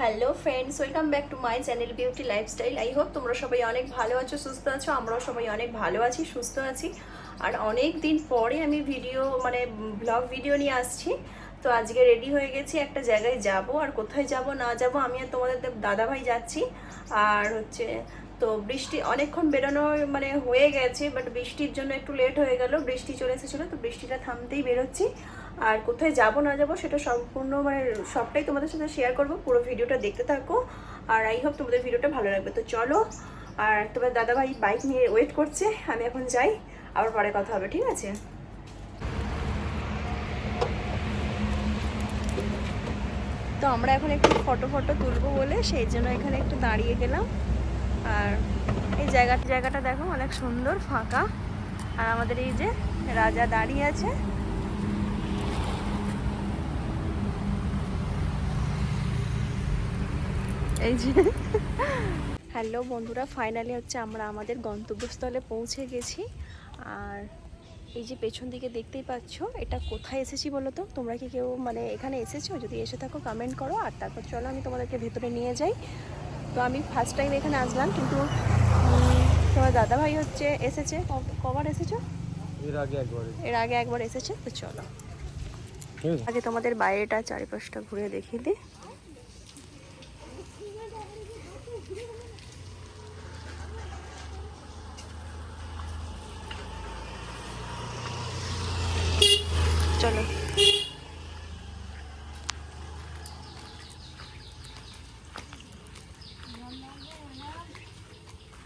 Hello friends welcome back to my channel beauty lifestyle I hope তোমরা সবাই অনেক ভালো আছো, সুস্থ আছো, আমরাও সবাই অনেক ভালো আছি, সুস্থ আছি। আর অনেক দিন পরে আমি ভিডিও মানে ব্লগ ভিডিও নিয়ে আসছি। তো আজকে রেডি হয়ে গেছি, একটা জায়গায় যাব। আর কোথায় যাব, না যাব, আমি আর তোমাদের দাদা ভাই যাচ্ছি। আর হচ্ছে, তো বৃষ্টি অনেকক্ষণ বেরোনো মানে হয়ে গেছে বাট বৃষ্টির জন্য একটু লেট হয়ে গেল, বৃষ্টি চলে এসেছিল তো বৃষ্টিটা থামতেই বেরোচ্ছি। আর কোথায় যাব না যাব সেটা সম্পূর্ণ মানে সবটাই তোমাদের সাথে শেয়ার করব। পুরো ভিডিওটা দেখতে থাকো। আর আই হোপ তোমাদের ভিডিওটা ভালো লাগবে। তো চলো, আর তোমার দাদাভাই বাইক নিয়ে ওয়েট করছে। আমি এখন যাই, আবার পরে কথা হবে, ঠিক আছে? তো আমরা এখন একটু ফটো ফটো তুলবো বলে, সেই জন্য এখানে একটু দাঁড়িয়ে গেলাম। আর এই জায়গাটা জায়গাটা দেখো, অনেক সুন্দর, ফাঁকা। আর আমাদের এই যে রাজা দাঁড়িয়ে আছে। এই যে। হ্যালো বন্ধুরা ফাইনালি হচ্ছে আমরা আমাদের গন্তব্যস্থলে পৌঁছে গেছি। আর এই যে পেছন দিকে দেখতেই পাচ্ছ এটা কোথায় এসেছি বলো তো? তোমরা কি কেউ মানে এখানে এসেছ? যদি এসে থাকো কমেন্ট করো। আর তারপর চলো আমি তোমাদেরকে ভেতরে নিয়ে যাই। তো আমি ফার্স্ট টাইম এখানে আসলাম কিন্তু তোমার দাদাভাই হচ্ছে এসেছে। কবার এসেছ? এর আগে একবারে এর আগে একবার এসেছে তো চলো। আগে তোমাদের বাইরেটা চারিপাশটা ঘুরে দেখিয়ে দিই চলো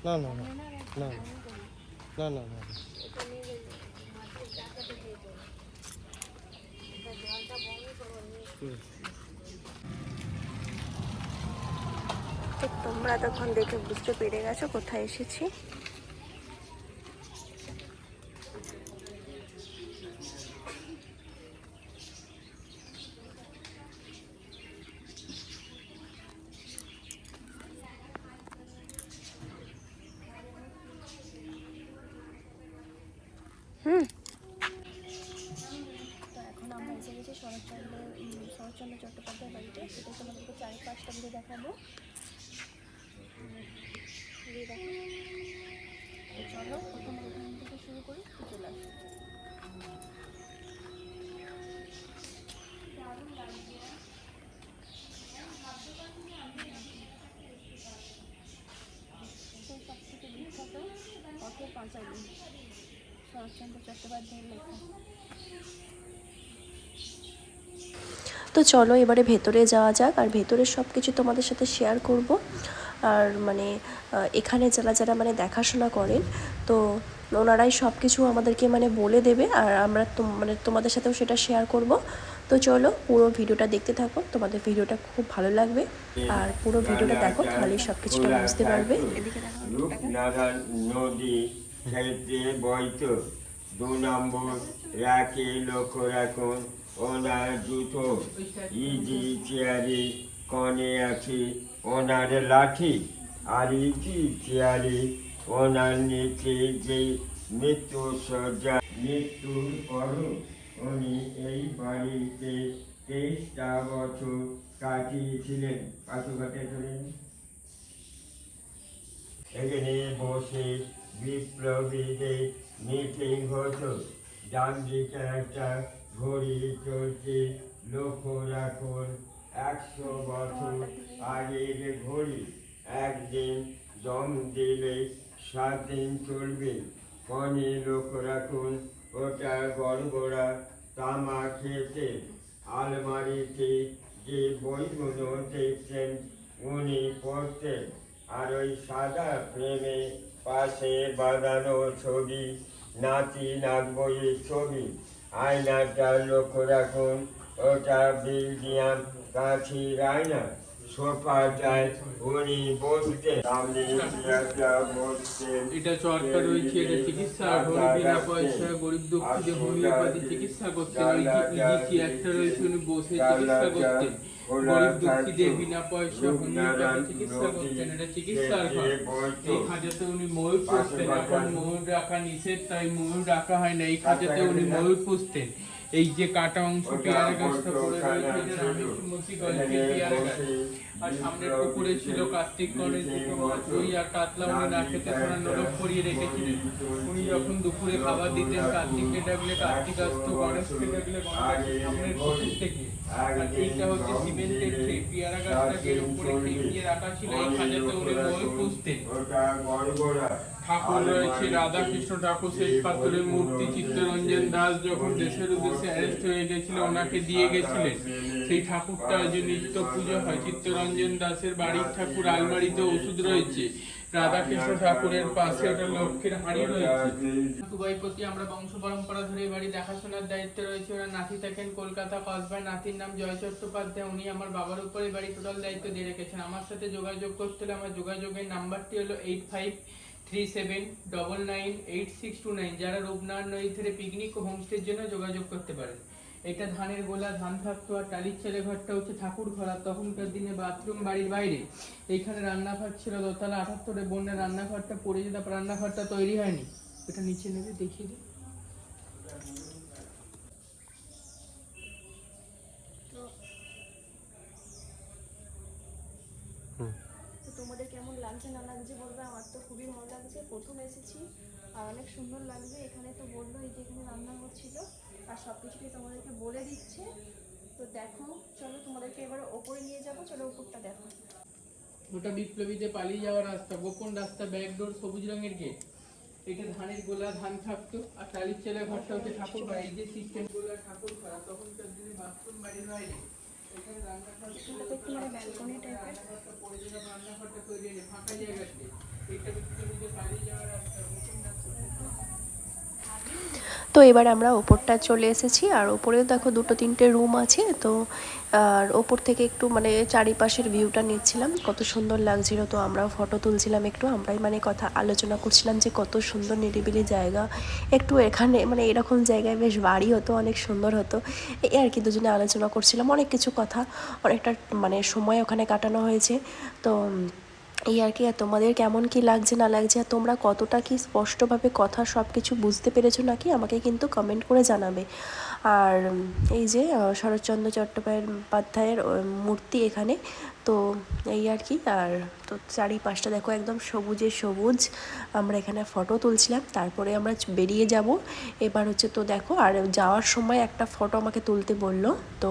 না না না না না না না তোমরা তখন দেখে বুঝতে পেরে গেছো কোথায় এসেছি হুম তো এখন আমরা এসে গেছি শরৎচন্দ্র উম, শরৎচন্দ্র চট্টোপাধ্যায় বাড়িতে, সেটা তোমাদেরকে চারিপাশটা ঘুরে দেখাবো। চলো, প্রথমে ওখান থেকে শুরু করি চলে আসো। সেই সব থেকে বিখ্যাত পথের পাঁচালী, শরৎচন্দ্র চট্টোপাধ্যায়ের লেখা। তো চলো এবারে ভেতরে যাওয়া যাক আর ভেতরে সব কিছু তোমাদের সাথে শেয়ার করব। আর মানে এখানে যারা যারা মানে দেখাশোনা করেন তো ওনারাই সব কিছু আমাদেরকে মানে বলে দেবে আর আমরা মানে তোমাদের সাথেও সেটা শেয়ার করব। তো চলো পুরো ভিডিওটা দেখতে থাকো তোমাদের ভিডিওটা খুব ভালো লাগবে। আর পুরো ভিডিওটা দেখো তাহলেই সব কিছুটা বুঝতে পারবে। নদী বইত। দু নম্বর রাখে লক্ষ্য রাখুন। ওনার জুতো ইজি চেয়ারে কনে আছে ওনার লাঠি। আর ইজি চেয়ারে ওনার নিচে যে মৃত্যু সজ্জা। মৃত্যুর পর উনি এই বাড়িতে তেইশটা বছর কাটিয়েছিলেন। কাটে চলেন এখানে বসে বিপ্লবীদের মিটিং হতো। ডান দিকে একটা ঘড়ি চলছে লক্ষ্য রাখুন, একশো বছর আগের ঘড়ি। একদিন দম দিলে সাত দিন চলবে। কনে লক্ষ্য রাখুন, ওটা গড়গড়া তামা খেতে। আলমারিতে যে বইগুলো দেখছেন, উনি পড়তেন। আর ওই সাদা ফ্রেমে পাশে বাঁধানো ছবি, নাতি নাক বইয়ের ছবি। আয়নাটা লক্ষ্য রাখুন। ওটা বিল কাছির কাছি রায় উনি এটা রয়েছে এটা চিকিৎসা হলে বিনা পয়সা গরিব দুঃখীদের হোমিওপ্যাথি চিকিৎসা করতেন ওই একটা রয়েছে উনি বসে চিকিৎসা করতেন গরিব দুঃখীদের বিনা পয়সা হোমিওপ্যাথি চিকিৎসা করতেন এটা চিকিৎসার ঘর এই খাঁচাতে উনি ময়ূর পুষতেন এখন ময়ূর রাখা নিষেধ তাই ময়ূর রাখা হয় না এই খাঁচাতে উনি ময়ূর পুষতেন। এই যে কাটা অংশ পেয়ারা গাছটা পড়ে রয়েছে রামেশ্বরমতি গল্পের পেয়ারা গাছ। সামনের পুকুরে ছিল কার্তিক দুটো রুই আর কাতলা উনি না খেতে সোনার নরক করিয়ে রেখেছিলেন। উনি যখন দুপুরে খাবার দিতেন, কার্তিককে ডাকলে কার্তিক আসতো, গণেশকে ডাকলে গণেশ। সামনের পুকুর থেকে এইটা হচ্ছে সিমেন্টের ট্রে পেয়ারা গাছটাকে উপরে ঠেকিয়ে রাখা ছিল এই খাঁচাতে উনি মই পুষতেন ঠাকুর রয়েছে রাধা কৃষ্ণ ঠাকুর শেষ পাথরের মূর্তি চিত্তরঞ্জন দাস যখন দেশের উদ্দেশ্যে অ্যারেস্ট হয়ে গেছিল ওনাকে দিয়ে গেছিলেন। সেই ঠাকুরটা যে নিত্য পুজো হয় চিত্তরঞ্জন দাসের বাড়ির ঠাকুর আলমারিতে ওষুধ রয়েছে। রাধাকৃষ্ণ ঠাকুরের পাশে ওটা লক্ষ্মীর হাঁড়ি রয়েছে। দুবাইপতি আমরা বংশ পরম্পরা ধরে বাড়ি দেখাশোনার দায়িত্বে রয়েছে। ওনার নাতি থাকেন কলকাতা কসবায় নাতির নাম জয় চট্টোপাধ্যায়। উনি আমার বাবার উপরে বাড়ি টোটাল দায়িত্ব দিয়ে রেখেছেন। আমার সাথে যোগাযোগ করতে হলে আমার যোগাযোগের নাম্বারটি হলো eight five three seven double nine eight six two nine. যারা রূপনারায়ণ নদী থেকে পিকনিক ও হোমস্টের জন্য যোগাযোগ করতে পারেন। এটা ধানের গোলা ধান থাকতো আর টালির ছেলে ঘরটা হচ্ছে ঠাকুর ঘর আর তখনকার দিনে বাথরুম বাড়ির বাইরে। এইখানে রান্নাঘর ছিল দোতলা আঠাত্তরে বন্যের রান্নাঘরটা পড়ে যেত রান্নাঘরটা তৈরি হয়নি। এটা নিচে নেবে দেখিয়ে দিই। তো তোমাদের কেমন লাগছে না লাগছে বলবে? আমার তো খুবই ভালো লাগছে। প্রথম এসেছি আর অনেক সুন্দর লাগবে। এখানে তো বলল এই যে এখানে রান্না হচ্ছিল আর সব কিছুই তোমাদেরকে বলে দিচ্ছে। তো দেখো চলো তোমাদেরকে এবার ওপরে নিয়ে যাব চলো ওপরটা দেখো। ওটা বিপ্লবীতে পালিয়ে যাওয়ার রাস্তা গোপন রাস্তা ব্যাকডোর সবুজ রঙের গেট এটা ধানের গোলা ধান থাকতো আর টালির ছেলে ঘরটা হচ্ছে ঠাকুর বাড়ি। যে সিস্টেম গোলা ঠাকুর করা তখনকার দিনে বাথরুম বাড়ির বাইরে এখানে রান্নাঘর মানে রান্নাঘরটা তৈরি ফাঁকা জায়গাতে এটা বিপ্লবীতে পালিয়ে যাওয়ার রাস্তা তো এবার আমরা ওপরটা চলে এসেছি, আর ওপরেও দেখো দুটো তিনটে রুম আছে, তো, আর ওপর থেকে একটু মানে চারিপাশের ভিউটা নিচ্ছিলাম, কত সুন্দর লাগছিল, তো আমরাও ফটো তুলছিলাম একটু, আমরাই মানে কথা আলোচনা করছিলাম যে কত সুন্দর নিরিবিলি জায়গা, একটু এখানে মানে এরকম জায়গায় বেশ বাড়ি হতো, অনেক সুন্দর হতো, এই আর কি দুজনে আলোচনা করছিলাম, অনেক কিছু কথা, অনেকটা মানে সময় ওখানে কাটানো হয়েছে, তো এই আর কি, আর তোমাদের কেমন কি লাগছে, না লাগছে, আর তোমরা কতটা কি স্পষ্টভাবে কথা সব কিছু বুঝতে পেরেছ নাকি, আমাকে কিন্তু কমেন্ট করে জানাবে। আর এই যে শরৎচন্দ্র চট্টোপাধ্যায়ের মূর্তি এখানে। তো এই আর কি, আর তো চারিপাশটা দেখো একদম সবুজে সবুজ। আমরা এখানে ফটো তুলছিলাম, তারপরে আমরা বেরিয়ে যাব। এবার হচ্ছে তো দেখো, আর যাওয়ার সময় একটা ফটো আমাকে তুলতে বলল। তো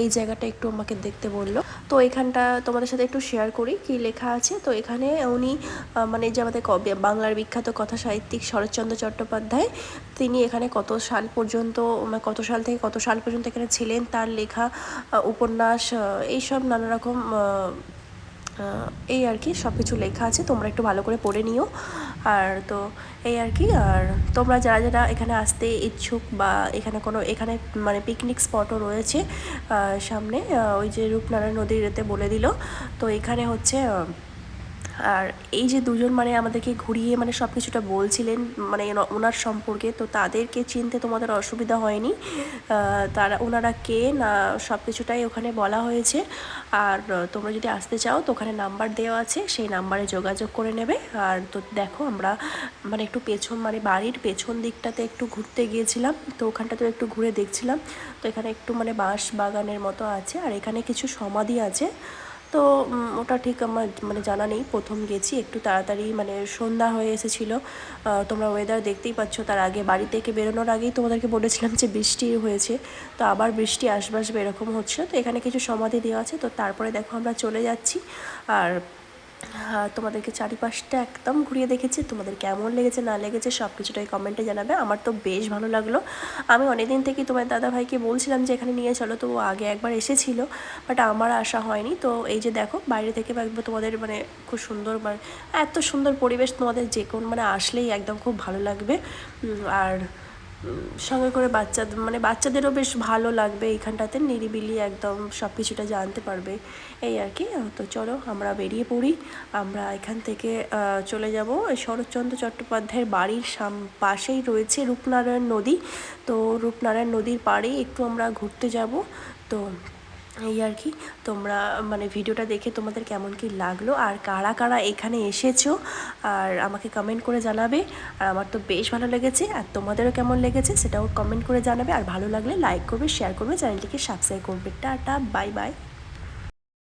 এই জায়গাটা একটু আমাকে দেখতে বলল। তো এখানটা তোমাদের সাথে একটু শেয়ার করি, কি লেখা আছে? তো এখানে উনি মানে যে আমাদের বাংলার বিখ্যাত কথা সাহিত্যিক শরৎচন্দ্র চট্টোপাধ্যায়, তিনি এখানে কত সাল পর্যন্ত মানে কত সাল থেকে কত সাল পর্যন্ত এখানে ছিলেন, তার লেখা উপন্যাস এইসব নানা রকম এই আর কি সব কিছু লেখা আছে। তোমরা একটু ভালো করে পড়ে নিও। আর তো এই আর কি, আর তোমরা যারা যারা এখানে আসতে ইচ্ছুক বা এখানে কোনো, এখানে মানে পিকনিক স্পটও রয়েছে সামনে ওই যে রূপনারায়ণ নদীর এতে বলে দিল। তো এখানে হচ্ছে আর এই যে দুজন মানে আমাদেরকে ঘুরিয়ে মানে সব কিছুটা বলছিলেন মানে ওনার সম্পর্কে, তো তাদেরকে চিনতে তোমাদের অসুবিধা হয়নি। তারা, ওনারা কে না সব কিছুটাই ওখানে বলা হয়েছে। আর তোমরা যদি আসতে চাও তো ওখানে নাম্বার দেওয়া আছে, সেই নাম্বারে যোগাযোগ করে নেবে। আর তো দেখো আমরা মানে একটু পেছন মানে বাড়ির পেছন দিকটাতে একটু ঘুরতে গিয়েছিলাম, তো ওখানটাতে একটু ঘুরে দেখছিলাম। তো এখানে একটু মানে বাঁশ বাগানের মতো আছে, আর এখানে কিছু সমাধি আছে। তো ওটা ঠিক আমার মানে জানা নেই। প্রথম গেছি, একটু তাড়াতাড়ি মানে সন্ধ্যা হয়ে এসেছিল। তোমরা ওয়েদার দেখতেই পাচ্ছ, তার আগে বাড়ি থেকে বেরোনোর আগেই তোমাদেরকে বলেছিলাম যে বৃষ্টি হয়েছে। তো আবার বৃষ্টি আসবে এরকম হচ্ছে। তো এখানে কিছু সমাধি দেওয়া আছে, তো তারপরে দেখো আমরা চলে যাচ্ছি। আর তোমাদেরকে চারিপাশটা একদম ঘুরিয়ে দেখেছি। তোমাদের কেমন লেগেছে, না লেগেছে সব কিছুটাই কমেন্টে জানাবে। আমার তো বেশ ভালো লাগল। আমি অনেকদিন থেকেই তোমার দাদা ভাইকে বলছিলাম যে, এখানে নিয়ে চলো। তো ও আগে একবার এসেছিল বাট আমার আসা হয়নি। তো এই যে দেখো, বাইরে থেকে একবার তোমাদের মানে খুব সুন্দর মানে এত সুন্দর পরিবেশ তোমাদের যে কোন মানে আসলেই একদম খুব ভালো লাগবে। আর সঙ্গে করে বাচ্চা মানে বাচ্চাদেরও বেশ ভালো লাগবে এইখানটাতে, নিরিবিলি একদম সব কিছুটা জানতে পারবে। এই আর কি, তো চলো আমরা বেরিয়ে পড়ি। আমরা এখান থেকে চলে যাব শরৎচন্দ্র চট্টোপাধ্যায়ের বাড়ির সাম, পাশেই রয়েছে রূপনারায়ণ নদী। তো রূপনারায়ণ নদীর পাড়েই একটু আমরা ঘুরতে যাব। তো এই আর কি। তোমরা মানে ভিডিওটা দেখে তোমাদের কেমন কি লাগল, আর কারা কারা এখানে এসেছ, আর আমাকে কমেন্ট করে জানাবে। আর আমার তো বেশ ভালো লেগেছে, আর তোমাদেরও কেমন লেগেছে সেটাও কমেন্ট করে জানাবে। আর ভালো লাগলে লাইক করবে শেয়ার করবে, চ্যানেলটিকে সাবস্ক্রাইব করবে। Tata bye bye